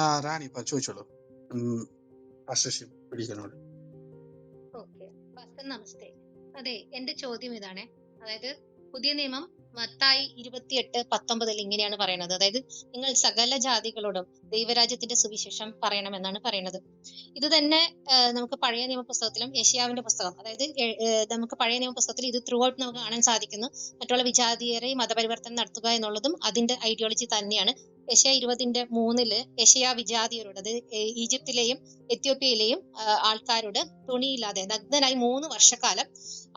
ആ റാണി ചോദിച്ചോളൂ പിടിക്കാനോട് നമസ്തേ. അതെ എന്റെ ചോദ്യം ഇതാണ്. അതായത് പുതിയ നിയമം മത്തായി ഇരുപത്തിയെട്ട് പത്തൊമ്പതിൽ ഇങ്ങനെയാണ് പറയുന്നത് അതായത് നിങ്ങൾ സകല ജാതികളോടും ദൈവരാജ്യത്തിന്റെ സുവിശേഷം പറയണമെന്നാണ് പറയുന്നത് ഇത് തന്നെ നമുക്ക് പഴയ നിയമ പുസ്തകത്തിലും യശയാവിന്റെ പുസ്തകം അതായത് നമുക്ക് പഴയ നിയമ പുസ്തകത്തിൽ ഇത് ത്രൂ ഔട്ട് നമുക്ക് കാണാൻ സാധിക്കുന്നു. മറ്റുള്ള വിജാതീയരെ മതപരിവർത്തനം നടത്തുക എന്നുള്ളതും അതിന്റെ ഐഡിയോളജി തന്നെയാണ്. യശയ ഇരുപതിന്റെ മൂന്നിൽ യശയ വിജാതിയരോട് അത് ഈജിപ്തിലെയും എത്യോപ്യയിലെയും ആൾക്കാരോട് തുണിയില്ലാതെ നഗ്നനായി മൂന്ന് വർഷക്കാലം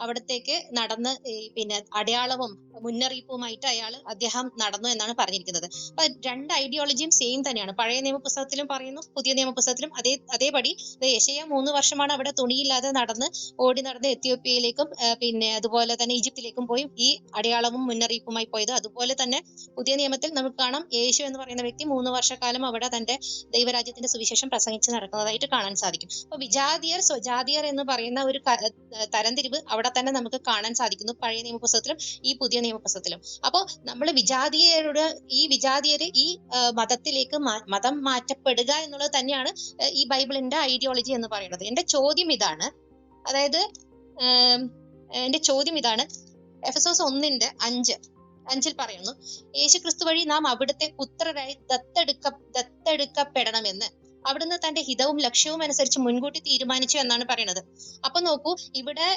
അവിടത്തേക്ക് നടന്ന് പിന്നെ അടയാളവും മുന്നറിയിപ്പുമായിട്ട് അയാൾ അദ്ദേഹം നടന്നു എന്നാണ് പറഞ്ഞിരിക്കുന്നത്. അപ്പൊ രണ്ട് ഐഡിയോളജിയും സെയിം തന്നെയാണ്. പഴയ നിയമപുസ്തകത്തിലും പറയുന്നു പുതിയ നിയമപുസ്തകത്തിലും അതേ അതേപടി. ഏഷ്യ മൂന്ന് വർഷമാണ് അവിടെ തുണിയില്ലാതെ നടന്ന് ഓടി നടന്ന് എത്യോപ്യയിലേക്കും പിന്നെ അതുപോലെ തന്നെ ഈജിപ്തിലേക്കും പോയി ഈ അടയാളവും മുന്നറിയിപ്പുമായി പോയത്. അതുപോലെ തന്നെ പുതിയ നിയമത്തിൽ നമുക്ക് കാണാം യേശു എന്ന് പറയുന്ന വ്യക്തി മൂന്ന് വർഷക്കാലം അവിടെ തന്റെ ദൈവരാജ്യത്തിന്റെ സുവിശേഷം പ്രസംഗിച്ച് നടക്കുന്നതായിട്ട് കാണാൻ സാധിക്കും. അപ്പൊ വിജാതിയർ സ്വജാതിയർ എന്ന് പറയുന്ന ഒരു തരംതിരിവ് അവിടെ തന്നെ നമുക്ക് കാണാൻ സാധിക്കുന്നു പഴയ നിയമപുസ്തകത്തിലും ഈ പുതിയ നിയമപുസ്തകത്തിലും അപ്പോൾ നമ്മൾ വിജാതിയരുടെ ഈ വിജാതീയര് ഈ മതത്തിലേക്ക് മതം മാറ്റപ്പെടുക എന്നുള്ളത് തന്നെയാണ് ഈ ബൈബിളിന്റെ ഐഡിയോളജി എന്ന് പറയുന്നത്. എന്റെ ചോദ്യം ഇതാണ് അതായത് എന്റെ ചോദ്യം ഇതാണ് എഫസോസ് ഒന്നിന്റെ അഞ്ച് അഞ്ചിൽ പറയുന്നു യേശു ക്രിസ്തു വഴി നാം അവിടുത്തെ പുത്രരായി ദത്തെടുക്ക ദത്തെടുക്കപ്പെടണമെന്ന് അവിടുന്ന് തന്റെ ഹിതവും ലക്ഷ്യവും അനുസരിച്ച് മുൻകൂട്ടി തീരുമാനിച്ചു എന്നാണ് പറയുന്നത്. അപ്പൊ നോക്കൂ ഇവിടെ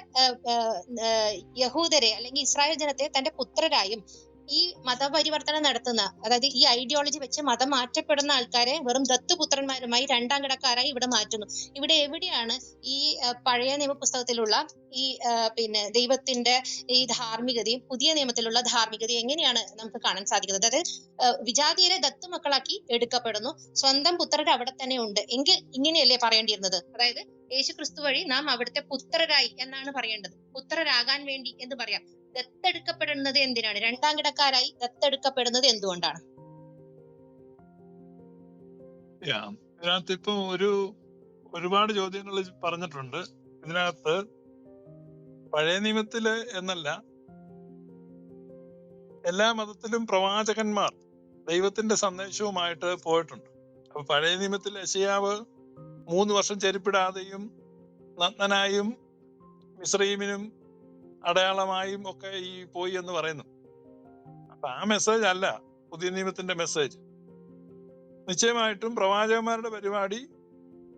യഹൂദരെ അല്ലെങ്കിൽ ഇസ്രായേൽ ജനത്തെ തന്റെ പുത്രരായും ഈ മതപരിവർത്തനം നടത്തുന്ന അതായത് ഈ ഐഡിയോളജി വെച്ച് മതം മാറ്റപ്പെടുന്ന ആൾക്കാരെ വെറും ദത്തുപുത്രന്മാരുമായി രണ്ടാം കിടക്കാരായി ഇവിടെ മാറ്റുന്നു. ഇവിടെ എവിടെയാണ് ഈ പഴയ നിയമ പുസ്തകത്തിലുള്ള ഈ പിന്നെ ദൈവത്തിന്റെ ഈ ധാർമ്മികതയും പുതിയ നിയമത്തിലുള്ള ധാർമ്മികതയും എങ്ങനെയാണ് നമുക്ക് കാണാൻ സാധിക്കുന്നത്? അതായത് വിജാതിയരെ ദത്തുമക്കളാക്കി എടുക്കപ്പെടുന്നു. സ്വന്തം പുത്രർ അവിടെ തന്നെ ഉണ്ട്. എങ്കിൽ ഇങ്ങനെയല്ലേ പറയേണ്ടിയിരുന്നത്? അതായത് യേശു ക്രിസ്തു വഴി നാം അവിടുത്തെ പുത്രരായി എന്നാണ് പറയേണ്ടത്. പുത്രരാകാൻ വേണ്ടി എന്ന് പറയാം. ദത്തെടുക്കപ്പെടുന്നത് എന്തിനാണ്? രണ്ടാം കിടക്കാരായി ദത്തെടുക്കപ്പെടുന്നത് എന്തുകൊണ്ടാണ്? ഇതിനകത്ത് ഇപ്പൊ ഒരു ഒരുപാട് ചോദ്യങ്ങൾ പറഞ്ഞിട്ടുണ്ട്. ഇതിനകത്ത് പഴയ നിയമത്തിൽ എന്നല്ല എല്ലാ മതത്തിലും പ്രവാചകന്മാർ ദൈവത്തിന്റെ സന്ദേശവുമായിട്ട് പോയിട്ടുണ്ട്. അപ്പൊ പഴയ നിയമത്തിൽ യശയാവ് മൂന്ന് വർഷം ചെരുപ്പിടാതെയും നഗ്നനായും മിശ്രീമിനും അടയാളമായും ഒക്കെ ഈ പോയി എന്ന് പറയുന്നു. അപ്പൊ ആ മെസ്സേജ് അല്ല പുതിയ നിയമത്തിന്റെ മെസ്സേജ് നിശ്ചയമായിട്ടും പ്രവാചകന്മാരുടെ പരിപാടി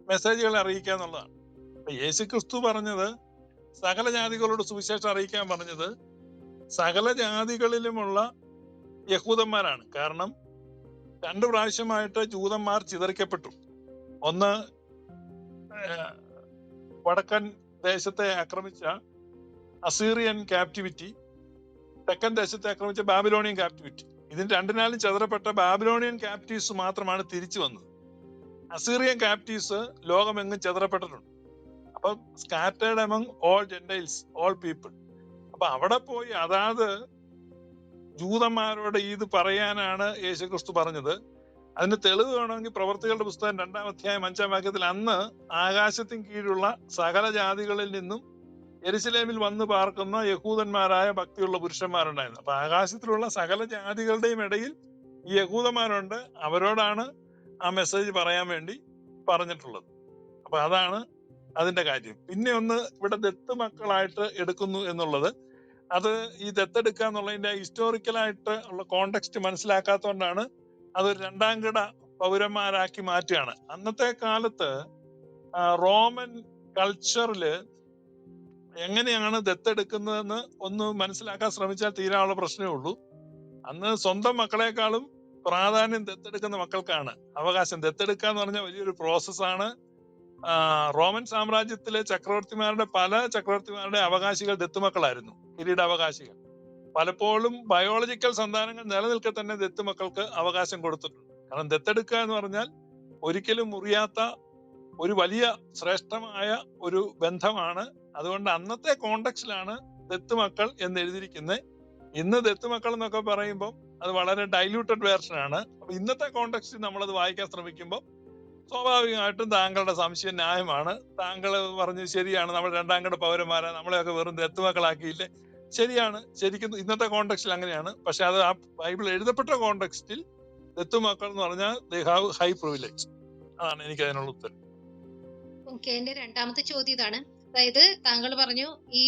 മെസ്സേജുകൾ അറിയിക്കുക എന്നുള്ളതാണ്. യേശു ക്രിസ്തു പറഞ്ഞത് സകല ജാതികളോട് സുവിശേഷം അറിയിക്കാൻ പറഞ്ഞത് സകല ജാതികളിലുമുള്ള യഹൂദന്മാരാണ്. കാരണം രണ്ടു പ്രാവശ്യമായിട്ട് ജൂതന്മാർ ചിതറിക്കപ്പെട്ടു. ഒന്ന് വടക്കൻ ദേശത്തെ ആക്രമിച്ച അസീറിയൻ ക്യാപ്റ്റിവിറ്റി തെക്കൻ ദേശത്തെ ആക്രമിച്ച ബാബിലോണിയൻ ക്യാപ്റ്റിവിറ്റി ഇതിന് രണ്ടിനാലും ചതുരപ്പെട്ട ബാബിലോണിയൻ ക്യാപ്റ്റീവ്സ് മാത്രമാണ് തിരിച്ചു വന്നത്. അസീറിയൻ ക്യാപ്റ്റീവ്സ് ലോകമെങ്ങും ചതുരപ്പെട്ടിട്ടുണ്ട് അപ്പൊ scattered among all gentiles all people അപ്പൊ അവിടെ പോയി അതാത് ജൂതന്മാരോട് ഇത് പറയാനാണ് യേശുക്രിസ്തു പറഞ്ഞത്. അതിന് തെളിവ് വേണമെങ്കിൽ പ്രവർത്തികളുടെ പുസ്തകം രണ്ടാം അധ്യായം അഞ്ചാം വാക്യത്തിൽ അന്ന് ആകാശത്തിന് കീഴിലുള്ള സകല ജാതികളിൽ നിന്നും എരുസലേമിൽ വന്ന് പാർക്കുന്ന യഹൂദന്മാരായ ഭക്തിയുള്ള പുരുഷന്മാരുണ്ടായിരുന്നു. അപ്പൊ ആകാശത്തിലുള്ള സകല ജാതികളുടെയും ഇടയിൽ ഈ യഹൂദന്മാരുണ്ട്. അവരോടാണ് ആ മെസ്സേജ് പറയാൻ വേണ്ടി പറഞ്ഞിട്ടുള്ളത്. അപ്പൊ അതാണ് അതിന്റെ കാര്യം. പിന്നെ ഒന്ന് ഇവിടെ ദത്ത് മക്കളായിട്ട് എടുക്കുന്നു എന്നുള്ളത്. അത് ഈ ദത്തെടുക്കുക എന്നുള്ളതിന്റെ ഹിസ്റ്റോറിക്കലായിട്ട് ഉള്ള കോണ്ടെക്സ്റ്റ് മനസ്സിലാക്കാത്തതുകൊണ്ടാണ് അതൊരു രണ്ടാം കിട പൗരന്മാരാക്കി മാറ്റുകയാണ്. അന്നത്തെ കാലത്ത് റോമൻ കൾച്ചറിൽ എങ്ങനെയാണ് ദത്തെടുക്കുന്നതെന്ന് ഒന്ന് മനസ്സിലാക്കാൻ ശ്രമിച്ചാൽ തീരാനുള്ള പ്രശ്നമേ ഉള്ളൂ. അന്ന് സ്വന്തം മക്കളെക്കാളും പ്രാധാന്യം ദത്തെടുക്കുന്ന മക്കൾക്കാണ് അവകാശം. ദത്തെടുക്കുക എന്ന് പറഞ്ഞാൽ വലിയൊരു പ്രോസസ്സാണ്. റോമൻ സാമ്രാജ്യത്തിലെ ചക്രവർത്തിമാരുടെ പല ചക്രവർത്തിമാരുടെ അവകാശികൾ ദത്തുമക്കളായിരുന്നു കിരീടാവകാശികൾ. പലപ്പോഴും ബയോളജിക്കൽ സന്താനങ്ങൾ നിലനിൽക്കെ തന്നെ ദത്ത് മക്കൾക്ക് അവകാശം കൊടുത്തിട്ടുണ്ട്. കാരണം ദത്തെടുക്കുക എന്ന് പറഞ്ഞാൽ ഒരിക്കലും മുറിയാത്ത ഒരു വലിയ ശ്രേഷ്ഠമായ ഒരു ബന്ധമാണ്. അതുകൊണ്ട് അന്നത്തെ കോണ്ടക്സ്റ്റിലാണ് ദത്തുമക്കൾ എന്ന് എഴുതിയിരിക്കുന്നത്. ഇന്ന് ദത്ത് മക്കൾ എന്നൊക്കെ പറയുമ്പോൾ അത് വളരെ ഡൈല്യൂട്ടഡ് വേർഷൻ ആണ്. അപ്പൊ ഇന്നത്തെ കോണ്ടക്സ്റ്റിൽ നമ്മളത് വായിക്കാൻ ശ്രമിക്കുമ്പോൾ സ്വാഭാവികമായിട്ടും താങ്കളുടെ സംശയം ന്യായമാണ്. താങ്കൾ പറഞ്ഞു ശരിയാണ്. നമ്മൾ രണ്ടാം കട പൗരന്മാരെ. നമ്മളെയൊക്കെ വെറും ദത്തുമക്കളാക്കിയില്ലേ ശരിയാണ്. ശരിക്കും ഇന്നത്തെ കോണ്ടെക്സ്റ്റിൽ അങ്ങനെയാണ്. പക്ഷെ അത് ആ ബൈബിൾ എഴുതപ്പെട്ട കോണ്ടെക്സ്റ്റിൽ ദത്തുമാക്കൾ എന്ന് പറഞ്ഞാൽ ദേ ഹാവ് ഹൈ പ്രിവിലേജ് അതാണ് എനിക്ക് അതിനുള്ള ഉത്തരം. ഓക്കെ എന്റെ രണ്ടാമത്തെ ചോദ്യം ഇതാണ്. അതായത് താങ്കൾ പറഞ്ഞു ഈ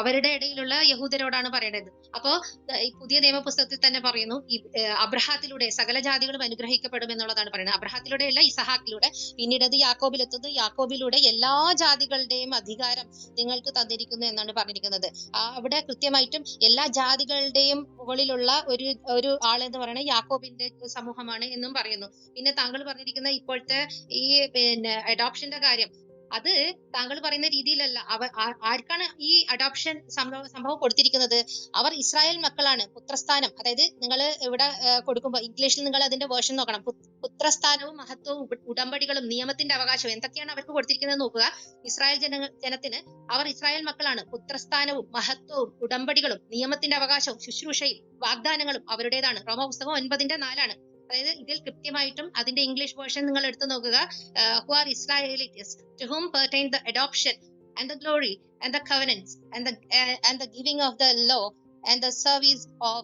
അവരുടെ ഇടയിലുള്ള യഹൂദരോടാണ് പറയേണ്ടത് അപ്പോ പുതിയ നിയമപുസ്തകത്തിൽ തന്നെ പറയുന്നു ഈ അബ്രഹാത്തിലൂടെ സകല ജാതികളും അനുഗ്രഹിക്കപ്പെടും എന്നുള്ളതാണ് പറയുന്നത്. അബ്രഹാത്തിലൂടെ അല്ല ഇസഹാക്കിലൂടെ. പിന്നീട് അത് യാക്കോബിലെത്തുന്നത് യാക്കോബിലൂടെ എല്ലാ ജാതികളുടെയും അധികാരം നിങ്ങൾക്ക് തന്നിരിക്കുന്നു എന്നാണ് പറഞ്ഞിരിക്കുന്നത്. അവിടെ കൃത്യമായിട്ടും എല്ലാ ജാതികളുടെയും മുകളിലുള്ള ഒരു ഒരു ആളെന്ന് പറയുന്നത് യാക്കോബിന്റെ സമൂഹമാണ് എന്നും പറയുന്നു. പിന്നെ താങ്കൾ പറഞ്ഞിരിക്കുന്ന ഇപ്പോഴത്തെ ഈ പിന്നെ അഡോപ്ഷന്റെ കാര്യം. അത് താങ്കൾ പറയുന്ന രീതിയിലല്ല. അവ ആർക്കാണ് ഈ അഡോപ്ഷൻ സംഭവം സംഭവം കൊടുത്തിരിക്കുന്നത്? അവർ ഇസ്രായേൽ മക്കളാണ്. പുത്രസ്ഥാനം. അതായത് നിങ്ങൾ ഇവിടെ കൊടുക്കുമ്പോൾ ഇംഗ്ലീഷിൽ നിങ്ങൾ അതിന്റെ വേർഷൻ നോക്കണം. പുത്രസ്ഥാനവും മഹത്വവും ഉടമ്പടികളും നിയമത്തിന്റെ അവകാശവും എന്തൊക്കെയാണ് അവർക്ക് കൊടുത്തിരിക്കുന്നത് നോക്കുക. ഇസ്രായേൽ ജന ജനത്തിന് അവർ ഇസ്രായേൽ മക്കളാണ്. പുത്രസ്ഥാനവും മഹത്വവും ഉടമ്പടികളും നിയമത്തിന്റെ അവകാശവും ശുശ്രൂഷയും വാഗ്ദാനങ്ങളും അവരുടേതാണ്. റോമപുസ്തകം ഒൻപതിന്റെ നാലാണ്. അതായത് ഇതിൽ കൃത്യമായിട്ടും അതിന്റെ ഇംഗ്ലീഷ് വേർഷൻ നിങ്ങൾ എടുത്തു നോക്കുക who are Israelites to whom pertain the adoption and the glory and the covenants and the uh, and the giving of the law and the service of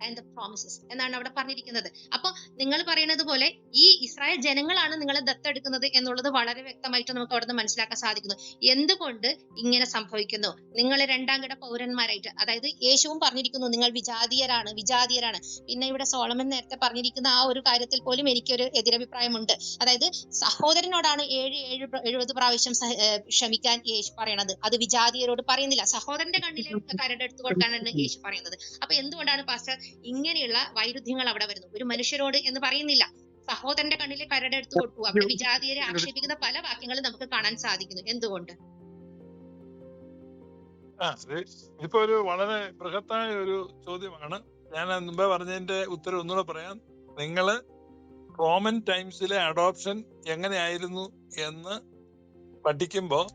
God the promises എന്നാണ് അവിടെ പറഞ്ഞിരിക്കുന്നത്. അപ്പൊ നിങ്ങൾ പറയുന്നത് പോലെ ഈ ഇസ്രായേൽ ജനങ്ങളാണ് നിങ്ങളെ ദത്തെടുക്കുന്നത് എന്നുള്ളത് വളരെ വ്യക്തമായിട്ട് നമുക്ക് അവിടെ നിന്ന് മനസ്സിലാക്കാൻ സാധിക്കുന്നു. എന്തുകൊണ്ട് ഇങ്ങനെ സംഭവിക്കുന്നു? നിങ്ങൾ രണ്ടാം കിട പൗരന്മാരായിട്ട് അതായത് യേശുവും പറഞ്ഞിരിക്കുന്നു നിങ്ങൾ വിജാതീയരാണ് വിജാതീയരാണ്. പിന്നെ ഇവിടെ സോളമൻ നേരത്തെ പറഞ്ഞിരിക്കുന്ന ആ ഒരു കാര്യത്തിൽ പോലും എനിക്കൊരു എതിരഭിപ്രായമുണ്ട്. അതായത് സഹോദരനോടാണ് ഏഴ് ഏഴ് എഴുപത് പ്രാവശ്യം ക്ഷമിക്കാൻ യേശു പറയണത്. അത് വിജാതീയരോട് പറയുന്നില്ല. സഹോദരന്റെ കണ്ണിലെ കരടെടുത്ത് കൊടുക്കാനാണ് യേശു പറയുന്നത്. അപ്പൊ എന്തുകൊണ്ടാണ് പാസ്റ്റർ ഇങ്ങനെയുള്ള വൈരുദ്ധ്യങ്ങൾ അവിടെ വരുന്നു. ഒരു മനുഷ്യരോട് എന്ന് പറയുന്നില്ല. സഹോദരന്റെ കണ്ണിലെ കരടെടുത്ത് കൊടുത്തു അവിടെ വിജാതിയരെ ആക്ഷേപിക്കുന്ന പല വാക്യങ്ങളും നമുക്ക് കാണാൻ സാധിക്കുന്നു. എന്തുകൊണ്ട്? ആ ഇത് ഒരു വളരെ ബൃഹത്തായ ഒരു ചോദ്യമാണ്. ഞാൻ മുമ്പേ പറഞ്ഞതിന്റെ ഉത്തരം ഒന്നുകൂടെ പറയാം. നിങ്ങൾ റോമൻ ടൈംസിലെ അഡോപ്ഷൻ എങ്ങനെയായിരുന്നു എന്ന് പഠിക്കുമ്പോ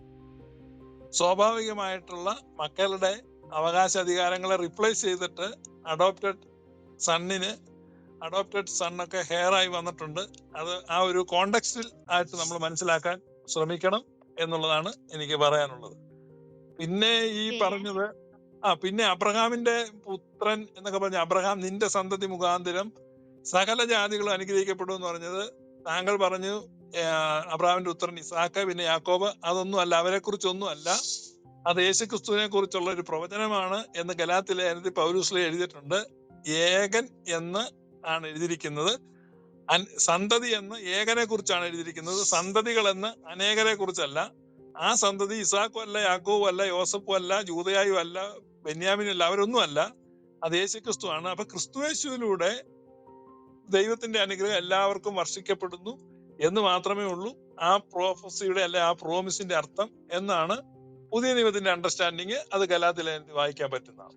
സ്വാഭാവികമായിട്ടുള്ള മക്കളുടെ അവകാശാധികാരങ്ങളെ റിപ്ലേസ് ചെയ്തിട്ട് അഡോപ്റ്റഡ് സണ്ണിന് അഡോപ്റ്റഡ് സണ്ണൊക്കെ ഹെയർ ആയി വന്നിട്ടുണ്ട്. അത് ആ ഒരു കോണ്ടക്സ്റ്റിൽ ആയിട്ട് നമ്മൾ മനസ്സിലാക്കാൻ ശ്രമിക്കണം എന്നുള്ളതാണ് എനിക്ക് പറയാനുള്ളത്. പിന്നെ ഈ. പറഞ്ഞത് ആ പിന്നെ അബ്രഹാമിന്റെ പുത്രൻ എന്നൊക്കെ പറഞ്ഞ അബ്രഹാം നിന്റെ സന്തതി മുഖാന്തരം സകല ജാതികളും അനുഗ്രഹിക്കപ്പെടും എന്ന് പറഞ്ഞത് താങ്കൾ പറഞ്ഞു അബ്രഹാമിന്റെ ഉത്തരൻ ഇസാക്ക് പിന്നെ യാക്കോബ് അതൊന്നും അല്ല അവരെ കുറിച്ചൊന്നും അല്ല. അത് യേശുക്രിസ്തുവിനെ കുറിച്ചുള്ള ഒരു പ്രവചനമാണ് എന്ന് ഗലാത്തിലെ ലേഖനത്തിൽ പൗരൂസിലെ എഴുതിയിട്ടുണ്ട്. ഏകൻ എന്ന് ആണ് എഴുതിയിരിക്കുന്നത്. സന്തതി എന്ന് ഏകനെ കുറിച്ചാണ് എഴുതിയിരിക്കുന്നത്. സന്തതികൾ എന്ന് അനേകരെ കുറിച്ചല്ല ആ സന്തതി ഇസാക്കും അല്ല യാക്കോവും അല്ല യോസഫും അല്ല ജൂതയായും അല്ല ബെന്യാമിനും അല്ല അവരൊന്നും അല്ല. അത് യേശുക്രിസ്തു ആണ് അപ്പൊ ക്രിസ്തുവേശുവിലൂടെ ദൈവത്തിന്റെ അനുഗ്രഹം എല്ലാവർക്കും വർഷിക്കപ്പെടുന്നു എന്ന് മാത്രമേ ഉള്ളൂ. ആ പ്രോഫസിയുടെ അല്ലെ ആ പ്രോമിസിന്റെ അർത്ഥം എന്നാണ് പുതിയ നിയമത്തിന്റെ അണ്ടർസ്റ്റാൻഡിങ് അത് ഗലാത്തിൽ വായിക്കാൻ പറ്റുന്നതാണ്.